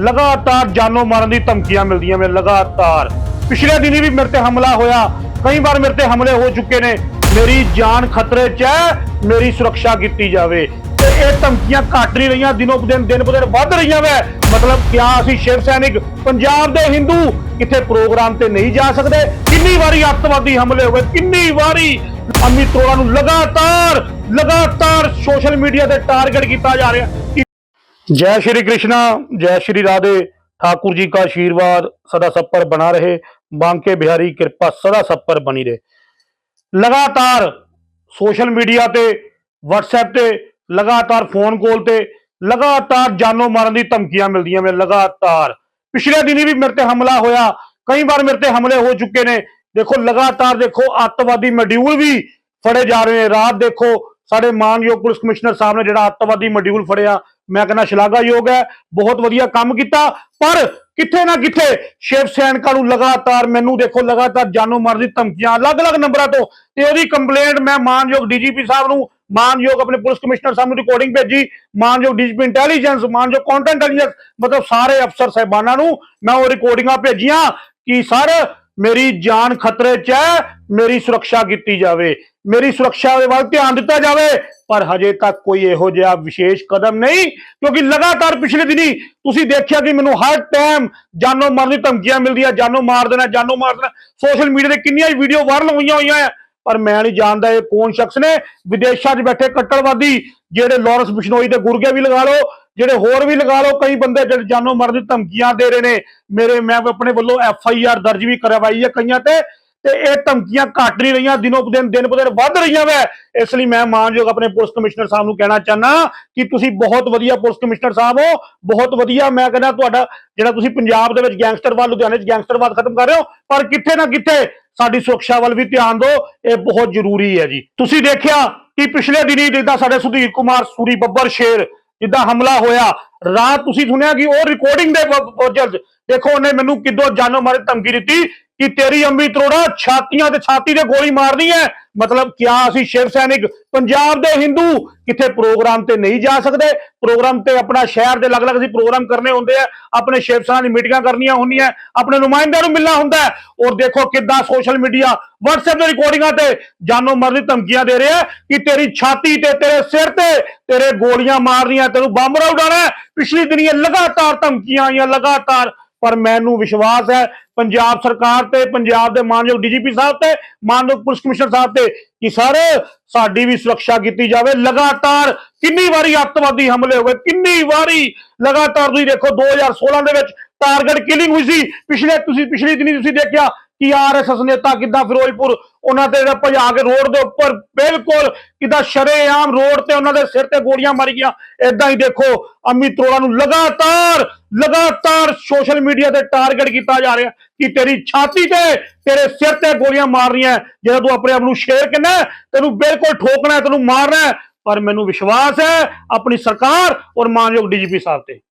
ਲਗਾਤਾਰ ਜਾਨੋਂ ਮਾਰਨ ਦੀ ਧਮਕੀਆਂ ਮਿਲਦੀਆਂ ਨੇ, ਲਗਾਤਾਰ। ਪਿਛਲੇ ਦਿਨੀ ਵੀ ਮੇਰੇ ਤੇ ਹਮਲਾ ਹੋਇਆ। ਕਈ ਵਾਰ ਮੇਰੇ ਤੇ ਹਮਲੇ ਹੋ ਚੁੱਕੇ ਨੇ। ਮੇਰੀ ਜਾਨ ਖਤਰੇ 'ਚ ਹੈ, ਮੇਰੀ ਸੁਰੱਖਿਆ ਕੀਤੀ ਜਾਵੇ। ਤੇ ਇਹ ਧਮਕੀਆਂ ਘਟ ਨਹੀਂ ਰਹੀਆਂ, ਦਿਨੋਂ ਦਿਨ ਦਿਨ ਬ ਦਿਨ ਵੱਧ ਰਹੀਆਂ ਵੈ ਮਤਲਬ ਕਿਆ ਅਸੀਂ ਸ਼ਿਵ ਸੈਨਿਕ, ਪੰਜਾਬ ਦੇ ਹਿੰਦੂ ਕਿਤੇ ਪ੍ਰੋਗਰਾਮ ਤੇ ਨਹੀਂ ਜਾ ਸਕਦੇ? ਕਿੰਨੀ ਵਾਰੀ ਅੱਤਵਾਦੀ ਹਮਲੇ ਹੋਏ, ਕਿੰਨੀ ਵਾਰੀ ਅਮਿਤ ਅਰੋੜਾ ਨੂੰ ਲਗਾਤਾਰ ਲਗਾਤਾਰ ਸੋਸ਼ਲ ਮੀਡੀਆ ਤੇ ਟਾਰਗੇਟ ਕੀਤਾ ਜਾ ਰਿਹਾ। जय श्री कृष्णा जय श्री राधे ठाकुर जी का आशीर्वाद सदा सब पर बना रहे बांके बिहारी कृपा सदा सब पर बनी रहे लगातार सोशल मीडिया ਤੇ WhatsApp ਤੇ ਲਗਾਤਾਰ ਫੋਨ ਕਾਲ ਤੇ ਲਗਾਤਾਰ ਜਾਨੋਂ ਮਾਰਨ ਦੀ ਧਮਕੀਆਂ ਮਿਲਦੀਆਂ ਨੇ ਲਗਾਤਾਰ ਪਿਛਲੇ ਦਿਨੀ ਵੀ ਮੇਰੇ ਤੇ ਹਮਲਾ ਹੋਇਆ ਕਈ ਵਾਰ ਮੇਰੇ ਤੇ ਹਮਲੇ ਹੋ ਚੁੱਕੇ ਨੇ ਦੇਖੋ ਲਗਾਤਾਰ ਦੇਖੋ ਅੱਤਵਾਦੀ ਮੋਡਿਊਲ ਵੀ ਫੜੇ ਜਾ ਰਹੇ ਨੇ ਰਾਤ ਦੇਖੋ ਸਾਡੇ ਮਾਨਯੋਗ ਪੁਲਿਸ ਕਮਿਸ਼ਨਰ ਸਾਹਿਬ ਨੇ ਜਿਹੜਾ ਅੱਤਵਾਦੀ ਮੋਡਿਊਲ ਫੜਿਆ ਮੈਂ ਕਹਿੰਦਾ ਸ਼ਲਾਘਾਯੋਗ ਹੈ, ਬਹੁਤ ਵਧੀਆ ਕੰਮ ਕੀਤਾ, ਪਰ ਕਿੱਥੇ ਨਾ ਕਿੱਥੇ ਸ਼ਿਵ ਸੈਨਿਕਾਂ ਨੂੰ ਲਗਾਤਾਰ ਮੈਨੂੰ ਦੇਖੋ, ਲਗਾਤਾਰ ਜਾਨੋ ਮਾਰਨ ਦੀ ਧਮਕੀਆਂ, ਅਲੱਗ-ਅਲੱਗ ਨੰਬਰਾਂ ਤੋਂ, ਤੇ ਉਹਦੀ ਕੰਪਲੇਂਟ ਮੈਂ ਮਾਨਯੋਗ ਡੀਜੀਪੀ ਸਾਹਿਬ ਨੂੰ, ਮਾਨਯੋਗ ਆਪਣੇ ਪੁਲਿਸ ਕਮਿਸ਼ਨਰ ਸਾਹਿਬ ਨੂੰ ਰਿਕਾਰਡਿੰਗ ਭੇਜੀ, ਮਾਨਯੋਗ ਡੀਜੀਪੀ ਇੰਟੈਲੀਜੈਂਸ ਮਾਨਯੋਗ ਕੰਟੈਂਟ ਇੰਟੈਲੀਜੈਂਸ ਮਤਲਬ ਸਾਰੇ ਅਫਸਰ ਸਾਹਿਬਾਨਾਂ ਨੂੰ ਮੈਂ ਉਹ ਰਿਕਾਰਡਿੰਗਾਂ ਭੇਜੀਆਂ ਕਿ ਸਰ ਮੇਰੀ ਜਾਨ ਖਤਰੇ 'ਚ ਹੈ, ਮੇਰੀ ਸੁਰੱਖਿਆ ਕੀਤੀ ਜਾਵੇ। ਮੇਰੀ ਸੁਰੱਖਿਆ ਦੇ ਵੱਲ ਧਿਆਨ ਦਿੱਤਾ ਜਾਵੇ, ਪਰ ਹਜੇ ਤੱਕ ਕੋਈ ਇਹੋ ਜਿਹਾ ਵਿਸ਼ੇਸ਼ ਕਦਮ ਨਹੀਂ, ਕਿਉਂਕਿ ਲਗਾਤਾਰ ਪਿਛਲੇ ਦਿਨੀ ਤੁਸੀਂ ਦੇਖਿਆ ਕਿ ਮੈਨੂੰ ਹਰ ਟਾਈਮ ਜਾਨੋਂ ਮਾਰਨ ਦੀ ਧਮਕੀਆਂ ਮਿਲਦੀਆਂ, ਜਾਨੋਂ ਮਾਰ ਦੇਣਾ, ਜਾਨੋਂ ਮਾਰ ਦੇਣਾ। ਸੋਸ਼ਲ ਮੀਡੀਆ ਤੇ ਕਿੰਨੀਆਂ ਹੀ ਵੀਡੀਓ ਵਾਇਰਲ ਹੋਈਆਂ ਹੋਈਆਂ ਆ, ਪਰ ਮੈਂ ਨਹੀਂ ਜਾਣਦਾ ਇਹ ਕੌਣ ਸ਼ਖਸ ਨੇ। ਵਿਦੇਸ਼ਾਂ 'ਚ ਬੈਠੇ ਕੱਟੜਵਾਦੀ, ਜਿਹੜੇ ਲਾਰੈਂਸ ਬਿਸ਼ਨੋਈ ਦੇ ਗੁਰਗੇ ਵੀ ਲਗਾ ਲਓ ਜਿਹੜੇ ਹੋਰ ਵੀ ਲਗਾ ਲਓ, ਕਈ ਬੰਦੇ ਜਿਹੜੇ ਜਾਨੋਂ ਮਾਰਨ ਦੀ ਧਮਕੀਆਂ ਦੇ ਰਹੇ ਨੇ। ਮੇਰੇ, ਮੈਂ ਆਪਣੇ ਵੱਲੋਂ ਐਫ ਆਈ ਆਰ ਦਰਜ ਵੀ ਕਰਵਾਈ ਹੈ ਕਈਆਂ ਤੇ ਤੇ ਇਹ ਧਮਕੀਆਂ ਘਟ ਨਹੀਂ ਰਹੀਆਂ, ਦਿਨੋਂ ਦਿਨ ਦਿਨ ਬ ਦਿਨ ਵੱਧ ਰਹੀਆਂ ਵੈ। ਇਸ ਲਈ ਮੈਂ ਮਾਨਯੋਗ ਆਪਣੇ ਪੁਲਿਸ ਕਮਿਸ਼ਨਰ ਸਾਹਿਬ ਨੂੰ ਕਹਿਣਾ ਚਾਹਨਾ ਕਿ ਤੁਸੀਂ ਬਹੁਤ ਵਧੀਆ ਪੁਲਿਸ ਕਮਿਸ਼ਨਰ ਸਾਹਿਬ ਹੋ, ਬਹੁਤ ਵਧੀਆ, ਮੈਂ ਕਹਿੰਦਾ ਤੁਹਾਡਾ, ਜਿਹੜਾ ਤੁਸੀਂ ਪੰਜਾਬ ਦੇ ਵਿੱਚ ਗੈਂਗਸਟਰਵਾਦ ਲੁਧਿਆਣੇ 'ਚ ਗੈਂਗਸਟਰਵਾਦ ਖਤਮ ਕਰ ਰਹੇ ਹੋ, ਪਰ ਕਿੱਥੇ ਨਾ ਕਿੱਥੇ ਸਾਡੀ ਸੁਰੱਖਿਆ ਵੱਲ ਵੀ ਧਿਆਨ ਦਿਓ, ਇਹ ਬਹੁਤ ਜ਼ਰੂਰੀ ਹੈ ਜੀ। ਤੁਸੀਂ ਦੇਖਿਆ ਕਿ ਪਿਛਲੇ ਦਿਨੀ ਜਿੱਦਾਂ ਸਾਡੇ ਸੁਧੀਰ ਕੁਮਾਰ, ਸੂਰੀ ਬੱਬਰ ਸ਼ੇਰ ਜਿੱਦਾਂ ਹਮਲਾ ਹੋਇਆ? ਰਾਤ ਤੁਸੀਂ ਸੁਣਿਆ ਕਿ ਉਹ ਰਿਕਾਰਡਿੰਗ ਦੇ ਵਜਲ ਦੇਖੋ ਉਹਨੇ ਮੈਨੂੰ ਕਿਦੋਂ ਜਾਨੋਂ ਮਾਰੇ ਧਮਕੀ ਦਿੱਤੀ। ਕਿ ਤੇਰੀ ਅੰਮੀ ਤਰੋੜਾ ਛਾਤੀਆਂ ਤੇ ਛਾਤੀ ਤੇ ਗੋਲੀ ਮਾਰਨੀ ਹੈ? ਮਤਲਬ ਕਿਆ ਅਸੀਂ ਸ਼ਿਵ ਸੈਨਿਕ ਪੰਜਾਬ ਦੇ ਹਿੰਦੂ ਕਿਤੇ ਪ੍ਰੋਗਰਾਮ ਤੇ ਨਹੀਂ ਜਾ ਸਕਦੇ? ਪ੍ਰੋਗਰਾਮ ਤੇ ਆਪਣਾ ਸ਼ਹਿਰ ਦੇ ਅਲੱਗ-ਅਲੱਗ ਅਸੀਂ ਪ੍ਰੋਗਰਾਮ ਕਰਨੇ ਹੁੰਦੇ ਆ। ਆਪਣੇ ਸ਼ਿਵ ਸੈਨਾ ਦੀ ਮੀਟਿੰਗਾਂ ਕਰਨੀਆਂ ਹੁੰਦੀਆਂ ਆਪਣੇ ਨੁਮਾਇੰਦਿਆਂ ਨੂੰ ਮਿਲਣਾ ਹੁੰਦਾ ਔਰ ਦੇਖੋ ਕਿੱਦਾਂ ਸੋਸ਼ਲ ਮੀਡੀਆ WhatsApp ਦੇ ਰਿਕਾਰਡਿੰਗਾਂ ਤੇ ਜਾਨੋ ਮਰਨ ਧਮਕੀਆਂ ਦੇ ਰਿਹਾ ਕਿ ਤੇਰੀ ਛਾਤੀ ਤੇ, ਤੇਰੇ ਸਿਰ ਤੇ ਤੇਰੇ ਗੋਲੀਆਂ ਮਾਰਨੀਆਂ, ਤੈਨੂੰ ਬੰਬ ਉਡਾਉਣਾ ਹੈ। ਪਿਛਲੀ ਦਿਨੀਆਂ ਲਗਾਤਾਰ ਧਮਕੀਆਂ ਆਈਆਂ, ਲਗਾਤਾਰ ਪਰ ਮੈਨੂੰ ਵਿਸ਼ਵਾਸ ਹੈ ਪੰਜਾਬ ਸਰਕਾਰ ਤੇ, ਪੰਜਾਬ ਦੇ ਮਾਨਯੋਗ ਡੀਜੀਪੀ ਸਾਹਿਬ ਤੇ, ਮਾਨਯੋਗ ਪੁਲਿਸ ਕਮਿਸ਼ਨਰ ਸਾਹਿਬ ਤੇ ਕਿ ਸਰ ਸਾਡੀ ਵੀ ਸੁਰੱਖਿਆ ਕੀਤੀ ਜਾਵੇ। ਲਗਾਤਾਰ ਕਿੰਨੀ ਵਾਰੀ ਅੱਤਵਾਦੀ ਹਮਲੇ ਹੋ ਗਏ, ਕਿੰਨੀ ਵਾਰੀ ਲਗਾਤਾਰ ਤੁਸੀਂ ਦੇਖੋ 2016 ਦੇ ਵਿੱਚ ਟਾਰਗੇਟ ਕਿਲਿੰਗ ਹੋਈ ਸੀ। ਪਿਛਲੇ ਤੁਸੀਂ, ਪਿਛਲੀ ਦਿਨੀ ਤੁਸੀਂ ਦੇਖਿਆ ਕਿ ਆਰਐਸਐਸ ਨੇਤਾ ਕਿੱਦਾਂ ਫਿਰੋਜ਼ਪੁਰ, ਉਹਨਾਂ ਤੇ ਜਿਹੜਾ ਭਜਾ ਕੇ ਰੋਡ ਦੇ ਉੱਪਰ ਬਿਲਕੁਲ ਕਿੱਦਾਂ ਸ਼ਰੇਆਮ ਰੋਡ ਤੇ ਉਹਨਾਂ ਦੇ ਸਿਰ ਤੇ ਗੋਲੀਆਂ ਮਾਰੀ ਗਈਆਂ। ਇਦਾਂ ਹੀ ਦੇਖੋ ਅਮਿਤ ਅਰੋੜਾ ਨੂੰ ਲਗਾਤਾਰ ਲਗਾਤਾਰ ਸੋਸ਼ਲ ਮੀਡੀਆ ਤੇ ਟਾਰਗੇਟ ਕੀਤਾ ਜਾ ਰਿਹਾ ਕਿ ਤੇਰੀ ਛਾਤੀ ਤੇ ਤੇਰੇ ਸਿਰ ਤੇ ਗੋਲੀਆਂ ਮਾਰਨੀਆਂ ਜਦੋਂ ਤੂੰ ਆਪਣੇ ਆਪ ਨੂੰ ਸ਼ੇਰ ਕਹਿੰਦਾ ਤੈਨੂੰ ਬਿਲਕੁਲ ਠੋਕਣਾ ਤੈਨੂੰ ਮਾਰਨਾ ਪਰ ਮੈਨੂੰ ਵਿਸ਼ਵਾਸ ਹੈ, ਆਪਣੀ ਸਰਕਾਰ ਔਰ ਮਾਨਯੋਗ ਡੀਜੀਪੀ ਸਾਹਿਬ ਤੇ।